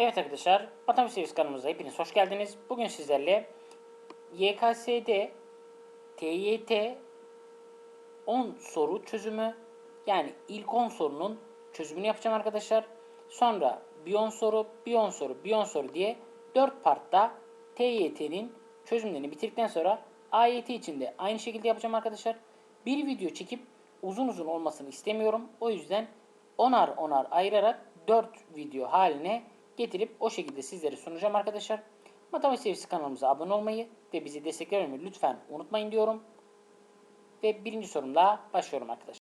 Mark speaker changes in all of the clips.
Speaker 1: Evet arkadaşlar, Matematik Seviyesi kanalımıza hepiniz hoş geldiniz. Bugün sizlerle YKS'de TYT 10 soru çözümü yani ilk 10 sorunun çözümünü yapacağım arkadaşlar. Sonra bir 10 soru, bir 10 soru, bir 10 soru diye 4 partta TYT'nin çözümlerini bitirdikten sonra AYT için de aynı şekilde yapacağım arkadaşlar. Bir video çekip uzun uzun olmasını istemiyorum. O yüzden onar onar ayırarak 4 video haline getirip o şekilde sizlere sunacağım arkadaşlar. Matematik Sevgisi kanalımıza abone olmayı ve bizi desteklemeyi lütfen unutmayın diyorum. Ve birinci sorumla başlıyorum arkadaşlar.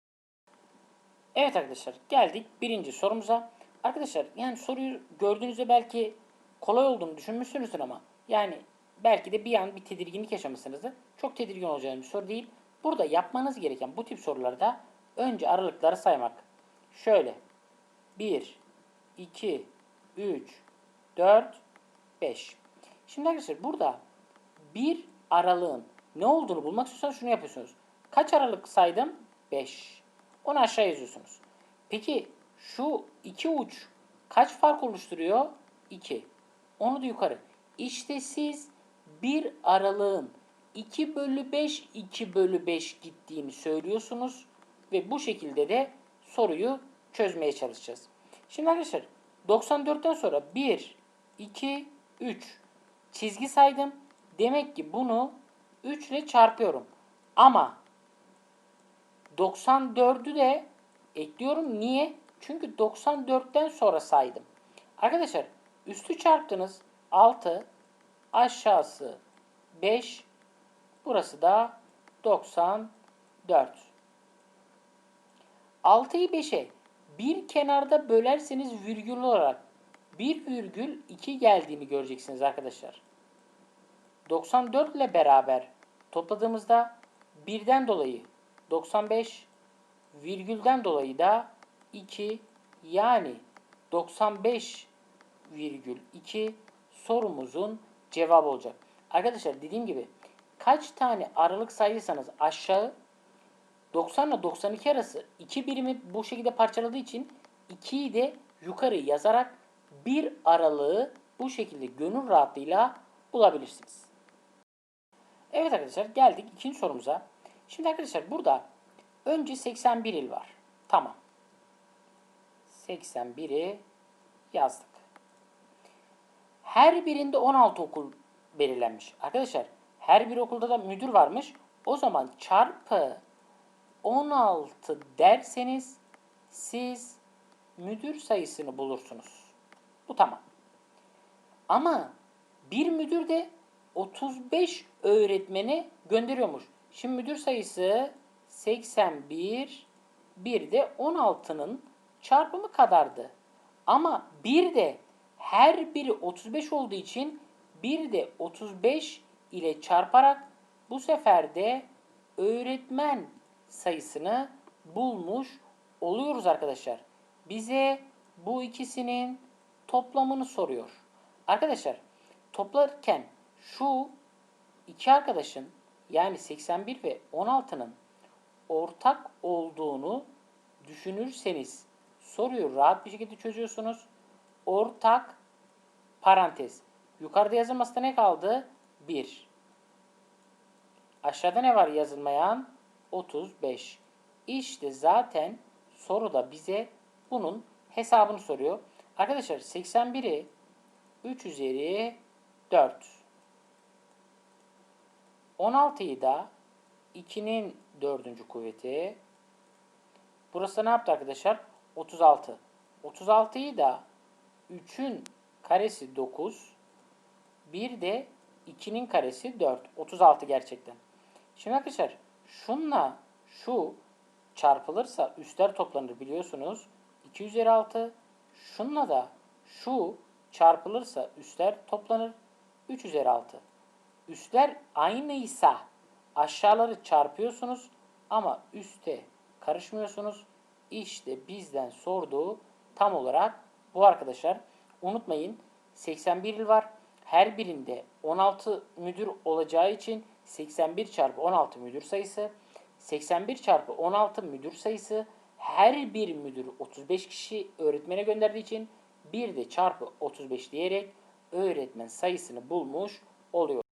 Speaker 1: Evet arkadaşlar geldik birinci sorumuza. Arkadaşlar yani soruyu gördüğünüzde belki kolay olduğunu düşünmüşsünüzdür ama yani belki de bir an bir tedirginlik yaşamışsınızdır. Çok tedirgin olacağınız bir soru değil. Burada yapmanız gereken bu tip sorularda önce aralıkları saymak. Şöyle 1, 2, 3, 4, 5. Şimdi arkadaşlar burada bir aralığın ne olduğunu bulmak istiyorsanız şunu yapıyorsunuz. Kaç aralık saydım? 5. Onu aşağı yazıyorsunuz. Peki şu iki uç kaç fark oluşturuyor? 2. Onu da yukarı. İşte siz bir aralığın 2 bölü 5, 2 bölü 5 gittiğini söylüyorsunuz. Ve bu şekilde de soruyu çözmeye çalışacağız. Şimdi arkadaşlar 94'ten sonra 1, 2, 3 çizgi saydım. Demek ki bunu 3 ile çarpıyorum. Ama 94'ü de ekliyorum. Niye? Çünkü 94'ten sonra saydım. Arkadaşlar üstü çarptınız 6, aşağısı 5, burası da 94. 6'yı 5'e bir kenarda bölerseniz virgül olarak 1 virgül 2 geldiğini göreceksiniz arkadaşlar. 94 ile beraber topladığımızda 1'den dolayı 95 virgülden dolayı da 2 yani 95 virgül 2 sorumuzun cevabı olacak. Arkadaşlar dediğim gibi kaç tane aralık sayırsanız aşağı 90 ile 92 arası iki birimi bu şekilde parçaladığı için 2'yi de yukarı yazarak bir aralığı bu şekilde gönül rahatlığıyla bulabilirsiniz. Evet arkadaşlar geldik ikinci sorumuza. Şimdi arkadaşlar burada önce 81 il var. Tamam. 81'i yazdık. Her birinde 16 okul belirlenmiş. Arkadaşlar her bir okulda da müdür varmış. O zaman çarpı 16 derseniz siz müdür sayısını bulursunuz. Bu tamam. Ama bir müdür de 35 öğretmeni gönderiyormuş. Şimdi müdür sayısı 81, bir de 16'nın çarpımı kadardı. Ama bir de her biri 35 olduğu için bir de 35 ile çarparak bu sefer de öğretmen sayısını bulmuş oluyoruz arkadaşlar. Bize bu ikisinin toplamını soruyor. Arkadaşlar toplarken şu iki arkadaşın yani 81 ve 16'nın ortak olduğunu düşünürseniz soruyu rahat bir şekilde çözüyorsunuz. Ortak parantez. Yukarıda yazılması da ne kaldı? 1. Aşağıda ne var yazılmayan? 35. İşte zaten soruda bize bunun hesabını soruyor. Arkadaşlar 81'i 3 üzeri 4. 16'yı da 2'nin 4. kuvveti. Burası ne yaptı arkadaşlar? 36. 36'yı da 3'ün karesi 9. Bir de 2'nin karesi 4. 36 gerçekten. Şimdi arkadaşlar şunla şu çarpılırsa üstler toplanır biliyorsunuz. 2 üzeri 6. Şunla da şu çarpılırsa üstler toplanır. 3 üzeri 6. Üstler aynıysa aşağıları çarpıyorsunuz ama üste karışmıyorsunuz. İşte bizden sorduğu tam olarak bu arkadaşlar. Unutmayın 81 il var. Her birinde 16 müdür olacağı için 81 çarpı 16 müdür sayısı. 81 çarpı 16 müdür sayısı. Her bir müdür 35 kişi öğretmene gönderdiği için Bir de çarpı 35 diyerek öğretmen sayısını bulmuş oluyor.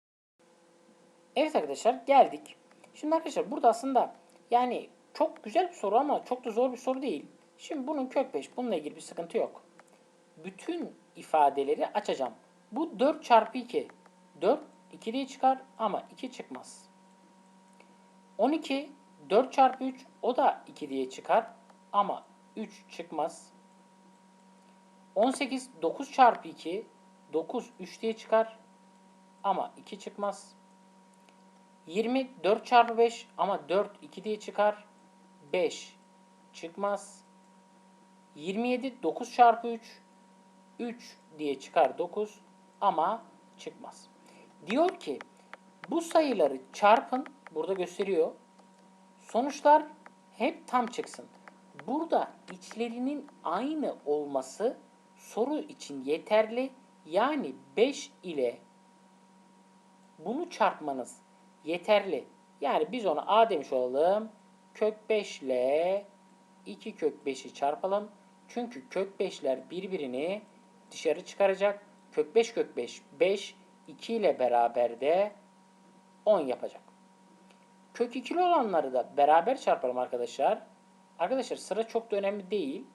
Speaker 1: Evet arkadaşlar geldik. Şimdi arkadaşlar burada aslında yani çok güzel bir soru ama çok da zor bir soru değil. Şimdi bunun kök 5 bununla ilgili bir sıkıntı yok. Bütün ifadeleri açacağım. Bu 4 çarpı 2. 4 2 diye çıkar ama 2 çıkmaz. 12 4 çarpı 3 o da 2 diye çıkar ama 3 çıkmaz. 18 9 çarpı 2 9 3 diye çıkar ama 2 çıkmaz. 20 4 çarpı 5 ama 4 2 diye çıkar. 5 çıkmaz. 27 9 çarpı 3 3 diye çıkar 9 ama çıkmaz. Diyor ki bu sayıları çarpın burada gösteriyor. Sonuçlar hep tam çıksın. Burada içlerinin aynı olması soru için yeterli. Yani 5 ile bunu çarpmanız yeterli. Yani biz ona a demiş olalım. Kök 5 ile 2 kök 5'i çarpalım. Çünkü kök 5'ler birbirini dışarı çıkaracak. Kök 5 kök 5 5 2 ile beraber de 10 yapacak. Kök 2'li olanları da beraber çarpalım arkadaşlar. Arkadaşlar sıra çok da önemli değil.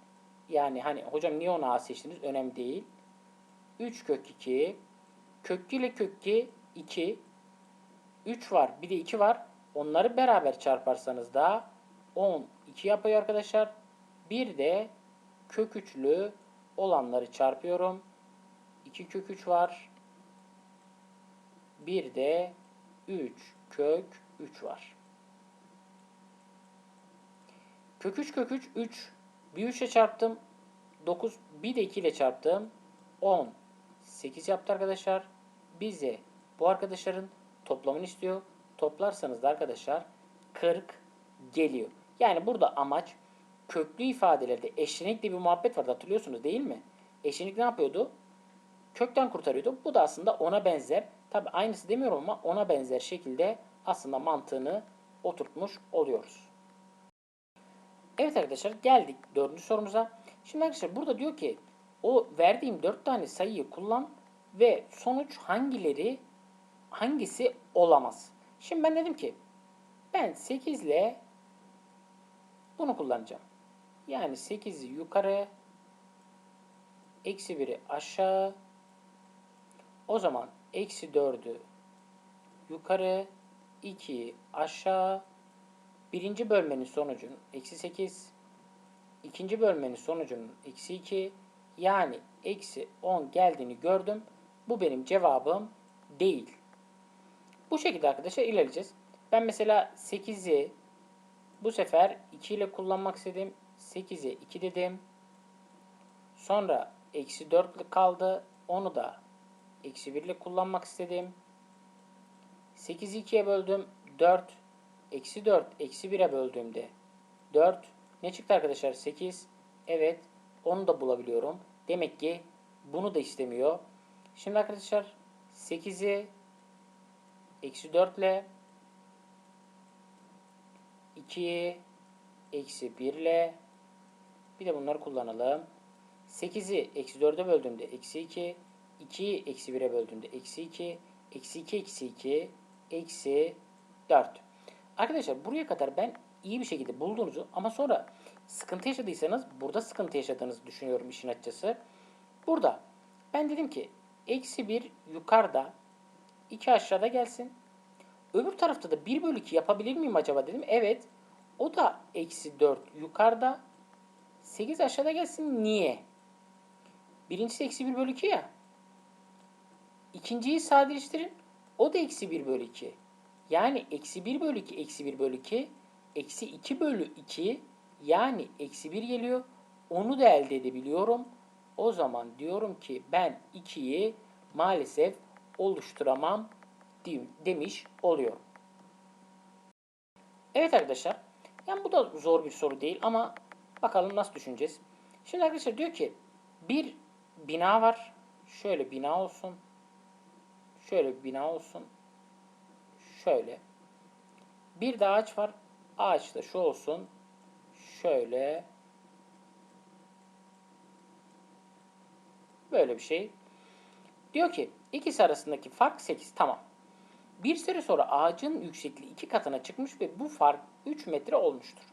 Speaker 1: Yani hani hocam niye onu A seçtiniz? Önemli değil. 3 kök 2 kök 2 ile kök 2 2 3 var bir de 2 var. Onları beraber çarparsanız da 10 2 yapıyor arkadaşlar. Bir de kök 3'lü olanları çarpıyorum. 2 kök 3 var. Bir de 3 kök 3 var. Kök 3 kök 3 3. Bir 3 ile çarptım. 9. Bir de 2 ile çarptım. 10. 8 yaptı arkadaşlar. Bize bu arkadaşların toplamını istiyor. Toplarsanız da arkadaşlar 40 geliyor. Yani burada amaç köklü ifadelerde eşlenikli bir muhabbet vardı hatırlıyorsunuz değil mi? Eşlenik ne yapıyordu? Kökten kurtarıyordu. Bu da aslında ona benzer. Tabi aynısı demiyorum ama ona benzer şekilde aslında mantığını oturtmuş oluyoruz. Evet arkadaşlar geldik dördüncü sorumuza. Şimdi arkadaşlar burada diyor ki o verdiğim dört tane sayıyı kullan ve sonuç hangileri hangisi olamaz. Şimdi ben dedim ki ben 8 ile bunu kullanacağım. Yani 8'i yukarı eksi 1'i aşağı o zaman eksi 4'ü yukarı 2'yi aşağı birinci bölmenin sonucunun eksi 8 ikinci bölmenin sonucunun eksi 2 yani eksi 10 geldiğini gördüm. Bu benim cevabım değil. Bu şekilde arkadaşlar ilerleyeceğiz. Ben mesela 8'i bu sefer 2 ile kullanmak istedim. 8'e 2 dedim. Sonra eksi 4 kaldı. Onu da eksi 1 ile kullanmak istedim. 8'i 2'ye böldüm. 4. Eksi 4. Eksi 1'e böldüğümde 4. Ne çıktı arkadaşlar? 8. Evet. Onu da bulabiliyorum. Demek ki bunu da istemiyor. Şimdi arkadaşlar 8'i eksi 4 ile 2'yi eksi 1 ile bir de bunları kullanalım. 8'i eksi 4'e böldüğümde eksi 2. 2'yi eksi 1'e böldüğümde eksi 2. Eksi 2 eksi 2 eksi 4. Arkadaşlar buraya kadar ben iyi bir şekilde bulduğunuzu ama sonra sıkıntı yaşadıysanız burada sıkıntı yaşadığınızı düşünüyorum işin açıkçası. Burada ben dedim ki eksi 1 yukarıda 2 aşağıda gelsin. Öbür tarafta da 1 bölü 2 yapabilir miyim acaba dedim. Evet. O da eksi 4 yukarıda. 8 aşağıda gelsin. Niye? Birincisi eksi 1 bölü 2 ya. İkinciyi sadeleştirin. O da eksi 1 bölü 2. Yani eksi 1 bölü 2 eksi 1 bölü 2 eksi 2 bölü 2 yani eksi 1 geliyor. Onu da elde edebiliyorum. O zaman diyorum ki ben 2'yi maalesef oluşturamam demiş oluyor. Evet arkadaşlar. Yani bu da zor bir soru değil ama bakalım nasıl düşüneceğiz. Şimdi arkadaşlar diyor ki bir bina var. Şöyle bina olsun. Şöyle bir bina olsun. Şöyle. Bir de ağaç var. Ağaç da şu olsun. Şöyle. Böyle bir şey. Diyor ki ikisi arasındaki fark 8. Tamam. Bir süre sonra ağacın yüksekliği iki katına çıkmış ve bu fark 3 metre olmuştur.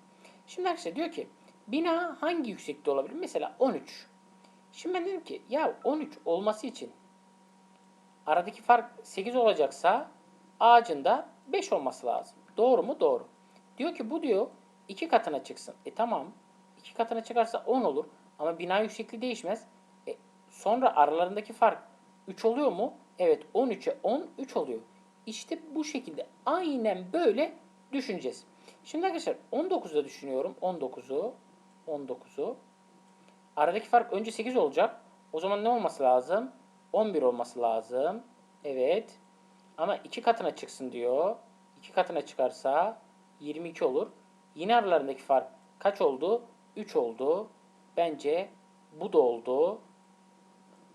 Speaker 1: Şimdi arkadaşlar diyor ki bina hangi yükseklikte olabilir? Mesela 13. Şimdi ben dedim ki ya 13 olması için aradaki fark 8 olacaksa ağacın da 5 olması lazım. Doğru mu? Doğru. Diyor ki bu diyor iki katına çıksın. E tamam. iki katına çıkarsa 10 olur. Ama bina yüksekliği değişmez. E, sonra aralarındaki fark 3 oluyor mu? Evet 13'e 10 3 oluyor. İşte bu şekilde aynen böyle düşüneceğiz. Şimdi arkadaşlar 19'da düşünüyorum. 19'u 19'u Aradaki fark önce 8 olacak. O zaman ne olması lazım? 11 olması lazım. Evet. Ama 2 katına çıksın diyor. 2 katına çıkarsa 22 olur. Yine aralarındaki fark kaç oldu? 3 oldu. Bence bu da oldu.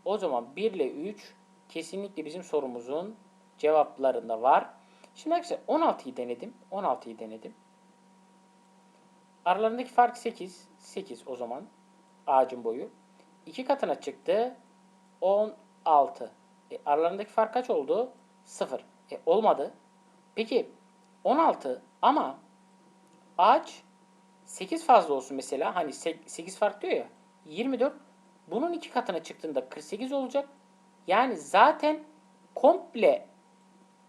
Speaker 1: O zaman 1 ile 3 kesinlikle bizim sorumuzun cevaplarında var. Şimdi arkadaşlar 16'yı denedim. 16'yı denedim. Aralarındaki fark 8. 8 o zaman ağacın boyu. 2 katına çıktı. 16. E, aralarındaki fark kaç oldu? 0. E, olmadı. Peki 16 ama ağaç 8 fazla olsun mesela. Hani 8 fark diyor ya. 24. Bunun 2 katına çıktığında 48 olacak. Yani zaten komple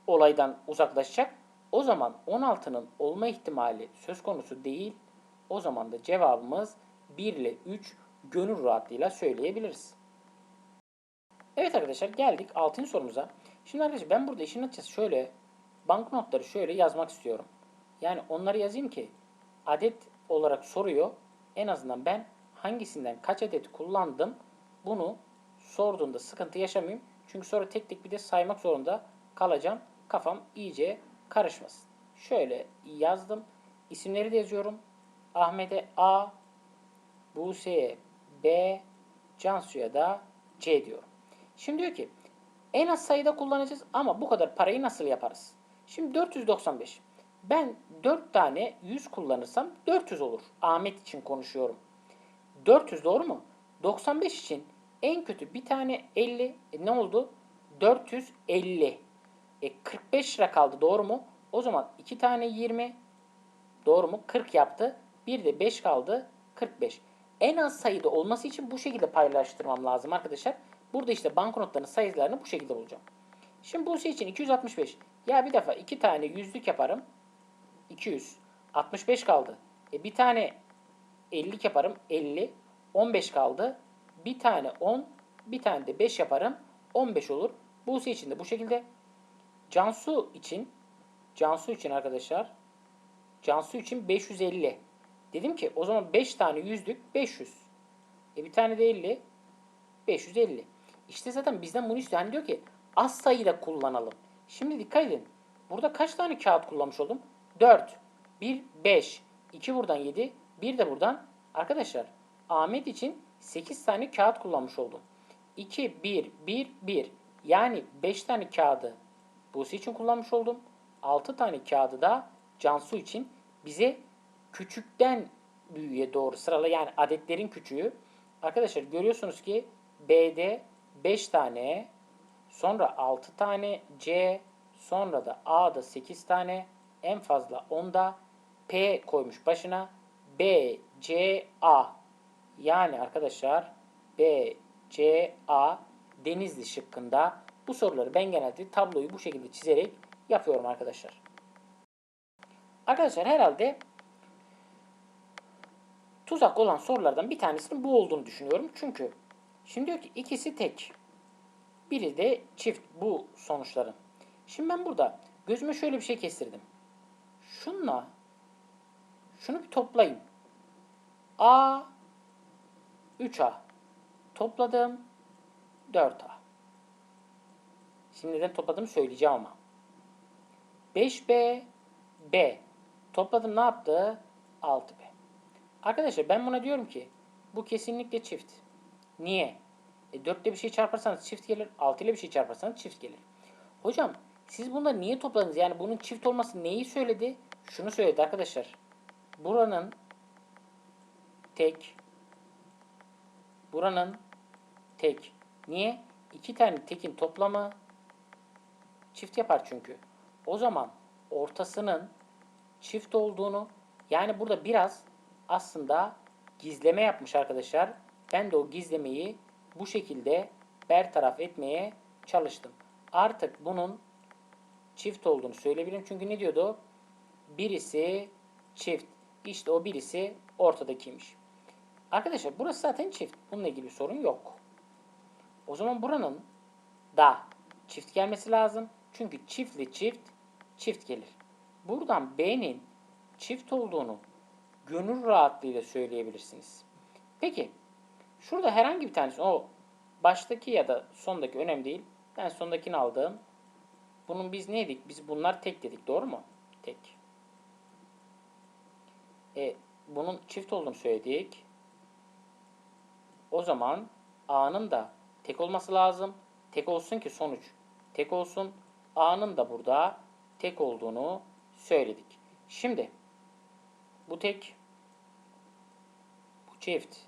Speaker 1: olaydan uzaklaşacak. O zaman 16'nın olma ihtimali söz konusu değil. O zaman da cevabımız 1 ile 3 gönül rahatlığıyla söyleyebiliriz. Evet arkadaşlar geldik 6. sorumuza. Şimdi arkadaşlar ben burada işin açıkçası şöyle banknotları şöyle yazmak istiyorum. Yani onları yazayım ki adet olarak soruyor. En azından ben hangisinden kaç adet kullandım bunu sorduğunda sıkıntı yaşamayayım. Çünkü sonra tek tek bir de saymak zorunda kalacağım. Kafam iyice karışmasın. Şöyle yazdım. İsimleri de yazıyorum. Ahmet'e A, Buse'ye B, Cansu'ya da C diyorum. Şimdi diyor ki en az sayıda kullanacağız ama bu kadar parayı nasıl yaparız? Şimdi 495. Ben 4 tane 100 kullanırsam 400 olur. Ahmet için konuşuyorum. 400 doğru mu? 95 için en kötü bir tane 50 e ne oldu? 450. E 45 lira kaldı doğru mu? O zaman 2 tane 20 doğru mu? 40 yaptı. Bir de 5 kaldı. 45. En az sayıda olması için bu şekilde paylaştırmam lazım arkadaşlar. Burada işte banknotların sayılarını bu şekilde bulacağım. Şimdi bu şey için 265. Ya bir defa 2 tane yüzlük yaparım. 200. 65 kaldı. E bir tane 50 yaparım. 50. 15 kaldı. Bir tane 10. Bir tane de 5 yaparım. 15 olur. Buse için de bu şekilde. Cansu için Cansu için arkadaşlar Cansu için 550. Dedim ki o zaman 5 tane yüzlük 500. E bir tane de 50. 550. İşte zaten bizden bunu istiyor. Hani diyor ki az sayıda kullanalım. Şimdi dikkat edin. Burada kaç tane kağıt kullanmış oldum? 4. 1, 5. 2 buradan 7. 1 de buradan. Arkadaşlar Ahmet için 8 tane kağıt kullanmış oldum. 2, 1, 1, 1. Yani 5 tane kağıdı Buse için kullanmış oldum. 6 tane kağıdı da Cansu için bize küçükten büyüğe doğru sırala yani adetlerin küçüğü. Arkadaşlar görüyorsunuz ki B'de 5 tane, sonra 6 tane C, sonra da A'da 8 tane, en fazla 10'da P koymuş başına. B, C, A. Yani arkadaşlar B, C, A Denizli şıkkında bu soruları ben genelde tabloyu bu şekilde çizerek yapıyorum arkadaşlar. Arkadaşlar herhalde tuzak olan sorulardan bir tanesinin bu olduğunu düşünüyorum. Çünkü şimdi diyor ki ikisi tek. Biri de çift bu sonuçların. Şimdi ben burada gözüme şöyle bir şey kestirdim. Şunla şunu bir toplayayım. A 3A topladım 4A. Şimdi neden topladığımı söyleyeceğim ama. 5B B topladım ne yaptı? 6B. Arkadaşlar ben buna diyorum ki bu kesinlikle çift. Niye? E, 4 ile bir şey çarparsanız çift gelir. 6 ile bir şey çarparsanız çift gelir. Hocam siz bunları niye topladınız? Yani bunun çift olması neyi söyledi? Şunu söyledi arkadaşlar. Buranın tek buranın tek Niye? İki tane tekin toplamı çift yapar çünkü. O zaman ortasının çift olduğunu yani burada biraz aslında gizleme yapmış arkadaşlar. Ben de o gizlemeyi bu şekilde bertaraf etmeye çalıştım. Artık bunun çift olduğunu söyleyebilirim. Çünkü ne diyordu? Birisi çift. İşte o birisi ortadakiymiş. Arkadaşlar burası zaten çift. Bununla ilgili bir sorun yok. O zaman buranın da çift gelmesi lazım. Çünkü çiftli çift çift gelir. Buradan B'nin çift olduğunu gönül rahatlığıyla söyleyebilirsiniz. Peki şurada herhangi bir tanesi o baştaki ya da sondaki önemli değil. Ben sondakini aldım. Bunun biz neydik? Biz bunlar tek dedik. Doğru mu? Tek. E, bunun çift olduğunu söyledik. O zaman A'nın da tek olması lazım. Tek olsun ki sonuç tek olsun. A'nın da burada tek olduğunu söyledik. Şimdi bu tek bu çift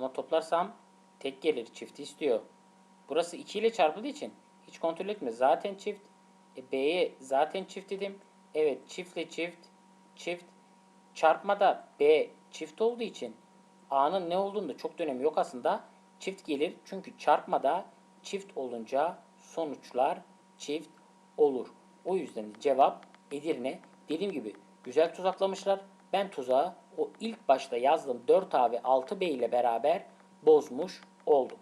Speaker 1: ama toplarsam tek gelir. Çifti istiyor. Burası 2 ile çarpıldığı için hiç kontrol etme. Zaten çift. E, B'ye zaten çift dedim. Evet çiftle çift çift çarpmada B çift olduğu için A'nın ne olduğunda çok da yok aslında. Çift gelir. Çünkü çarpmada çift olunca sonuçlar çift olur. O yüzden cevap Edirne. Dediğim gibi güzel tuzaklamışlar. Ben tuzağı o ilk başta yazdığım 4A ve 6B ile beraber bozmuş oldum.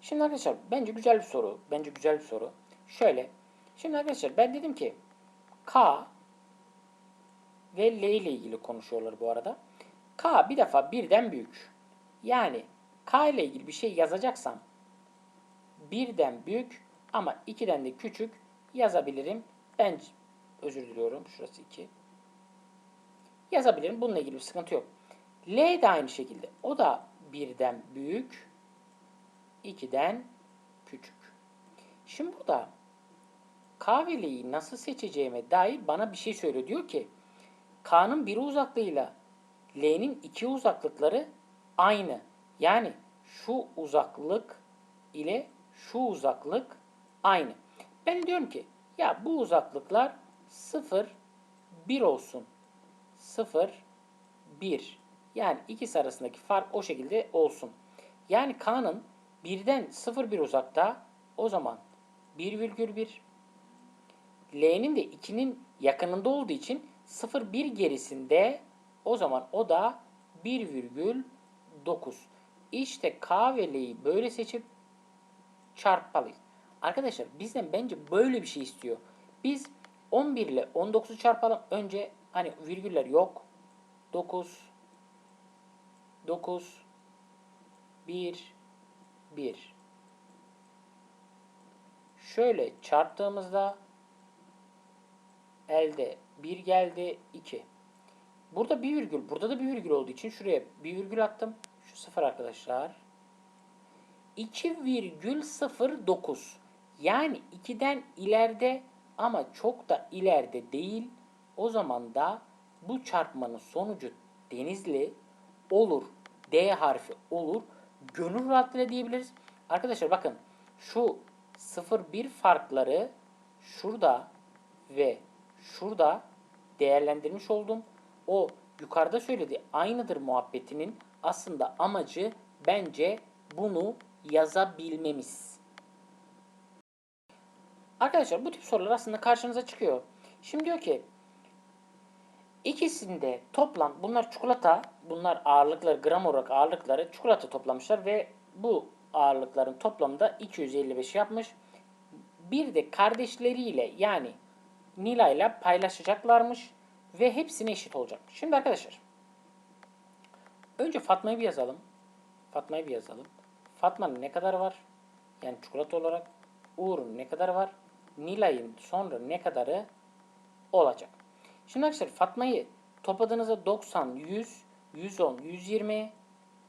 Speaker 1: Şimdi arkadaşlar bence güzel bir soru. Bence güzel bir soru. Şöyle. Şimdi arkadaşlar ben dedim ki K ve L ile ilgili konuşuyorlar bu arada. K bir defa birden büyük. Yani K ile ilgili bir şey yazacaksam birden büyük ama 2'den de küçük yazabilirim. Ben özür diliyorum. Şurası 2. Yazabilirim. Bununla ilgili bir sıkıntı yok. L de aynı şekilde. O da birden büyük. 2'den küçük. Şimdi burada K ve L'yi nasıl seçeceğime dair bana bir şey söylüyor. Diyor ki K'nın bir uzaklığıyla L'nin iki uzaklıkları aynı. Yani şu uzaklık ile şu uzaklık aynı. Ben diyorum ki ya bu uzaklıklar 0, 1 olsun. 0, 1. Yani ikisi arasındaki fark o şekilde olsun. Yani K'nın birden 0, 1 uzakta o zaman 1,1. L'nin de 2'nin yakınında olduğu için 0, 1 gerisinde o zaman o da 1,9. İşte K ve L'yi böyle seçip çarpmalıyız. Arkadaşlar bizden bence böyle bir şey istiyor. Biz 11 ile 19'u çarpalım. Önce hani virgüller yok. 9 9 1 1 Şöyle çarptığımızda elde 1 geldi 2. Burada bir virgül, burada da bir virgül olduğu için şuraya bir virgül attım. Şu sıfır arkadaşlar. 2,09 yani 2'den ileride ama çok da ileride değil. O zaman da bu çarpmanın sonucu denizli olur. D harfi olur. Gönül rahatlığıyla diyebiliriz. Arkadaşlar bakın şu 0-1 farkları şurada ve şurada değerlendirmiş oldum. O yukarıda söylediği aynıdır muhabbetinin aslında amacı bence bunu yazabilmemiz. Arkadaşlar bu tip sorular aslında karşınıza çıkıyor. Şimdi diyor ki ikisinde toplam bunlar çikolata bunlar ağırlıkları gram olarak ağırlıkları çikolata toplamışlar ve bu ağırlıkların toplamda 255 yapmış. Bir de kardeşleriyle yani Nila ile paylaşacaklarmış ve hepsine eşit olacak. Şimdi arkadaşlar önce Fatma'yı bir yazalım. Fatma'yı bir yazalım. Fatma'nın ne kadar var? Yani çikolata olarak. Uğur'un ne kadar var? Nilay'ın sonra ne kadarı olacak? Şimdi arkadaşlar Fatma'yı topladığınızda 90, 100, 110, 120,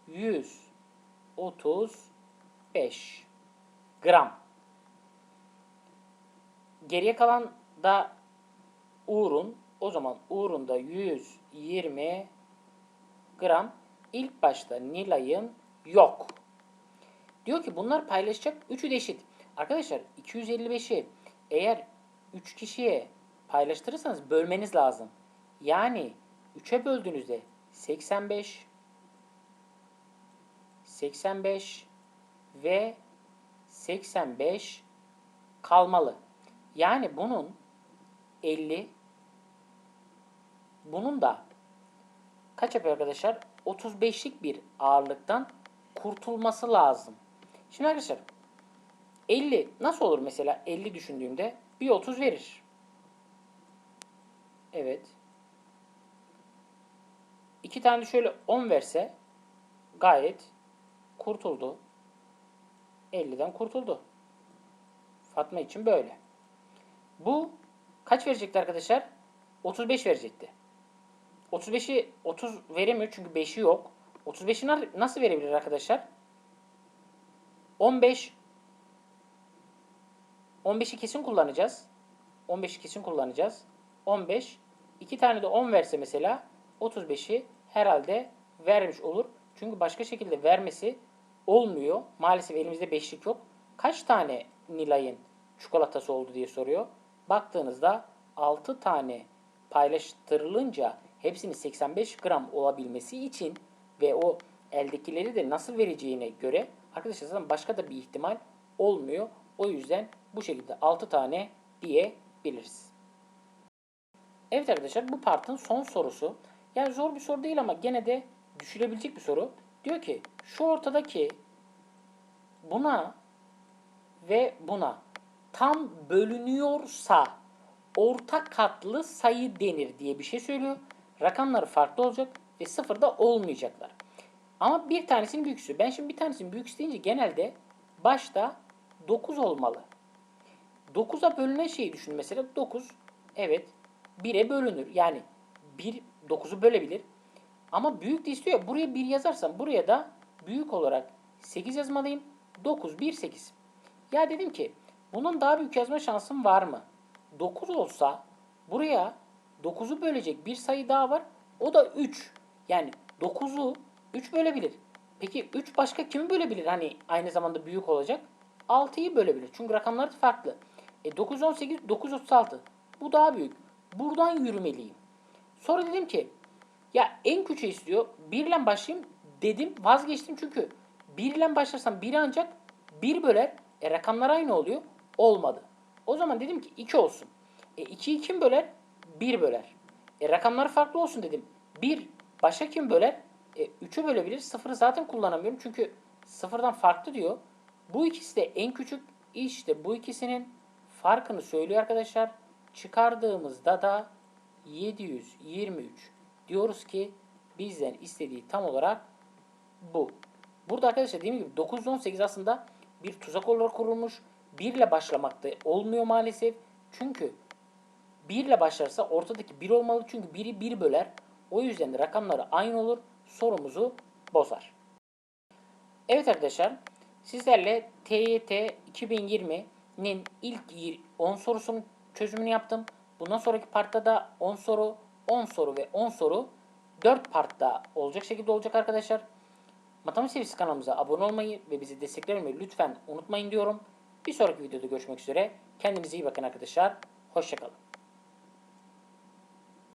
Speaker 1: 135 gram. Geriye kalan da Uğur'un o zaman Uğur'un da 120 gram. İlk başta Nilay'ın yok. Diyor ki bunlar paylaşacak. Üçü de eşit. Arkadaşlar 255'i eğer 3 kişiye paylaştırırsanız bölmeniz lazım. Yani 3'e böldüğünüzde 85 85 ve 85 kalmalı. Yani bunun 50 bunun da kaç yapıyor arkadaşlar? 35'lik bir ağırlıktan kurtulması lazım. Şimdi arkadaşlar 50 nasıl olur mesela 50 düşündüğümde bir 30 verir. Evet. İki tane de şöyle 10 verse gayet kurtuldu. 50'den kurtuldu. Fatma için böyle. Bu kaç verecekti arkadaşlar? 35 verecekti. 35'i 30 veremiyor çünkü 5'i yok. 35'i na- nasıl verebilir arkadaşlar? 15 15'i kesin kullanacağız. 15'i kesin kullanacağız. 15 iki tane de 10 verse mesela 35'i herhalde vermiş olur. Çünkü başka şekilde vermesi olmuyor. Maalesef elimizde 5'lik yok. Kaç tane Nilay'ın çikolatası oldu diye soruyor. Baktığınızda 6 tane paylaştırılınca hepsinin 85 gram olabilmesi için ve o eldekileri de nasıl vereceğine göre arkadaşlar zaten başka da bir ihtimal olmuyor. O yüzden bu şekilde 6 tane diyebiliriz. Evet arkadaşlar bu partın son sorusu. Yani zor bir soru değil ama gene de düşülebilecek bir soru. Diyor ki şu ortadaki buna ve buna tam bölünüyorsa orta katlı sayı denir diye bir şey söylüyor. Rakamları farklı olacak ve sıfırda olmayacaklar. Ama bir tanesinin büyüksü. Ben şimdi bir tanesinin büyüksü deyince genelde başta 9 olmalı. 9'a bölünen şeyi düşün mesela. 9 evet 1'e bölünür. Yani 1 9'u bölebilir. Ama büyük de istiyor. ya, Buraya 1 yazarsam buraya da büyük olarak 8 yazmalıyım. 9 1 8. Ya dedim ki bunun daha büyük yazma şansım var mı? 9 olsa buraya 9'u bölecek bir sayı daha var. O da 3. Yani 9'u 3 bölebilir. Peki 3 başka kimi bölebilir? Hani aynı zamanda büyük olacak. 6'yı bölebilir. Çünkü rakamlar farklı. E 9 18 9 36. Bu daha büyük. Buradan yürümeliyim. Sonra dedim ki ya en küçüğü istiyor. 1 ile başlayayım dedim. Vazgeçtim çünkü 1 ile başlarsam 1 ancak 1 böler. E rakamlar aynı oluyor. Olmadı. O zaman dedim ki 2 olsun. E 2'yi kim böler? 1 böler. E rakamları farklı olsun dedim. 1 başka kim böler? E 3'ü bölebilir. 0'ı zaten kullanamıyorum. Çünkü 0'dan farklı diyor. Bu ikisi de en küçük. İşte bu ikisinin farkını söylüyor arkadaşlar. Çıkardığımızda da 723 diyoruz ki bizden istediği tam olarak bu. Burada arkadaşlar dediğim gibi 918 aslında bir tuzak olarak kurulmuş. 1 ile başlamakta olmuyor maalesef. Çünkü 1 ile başlarsa ortadaki 1 olmalı. Çünkü 1'i 1 böler. O yüzden de rakamları aynı olur. Sorumuzu bozar. Evet arkadaşlar sizlerle TYT 2020'nin ilk 10 sorusunun çözümünü yaptım. Bundan sonraki partta da 10 soru, 10 soru ve 10 soru 4 partta olacak şekilde olacak arkadaşlar. Matematik Sevgisi kanalımıza abone olmayı ve bizi desteklemeyi lütfen unutmayın diyorum. Bir sonraki videoda görüşmek üzere. Kendinize iyi bakın arkadaşlar. Hoşçakalın.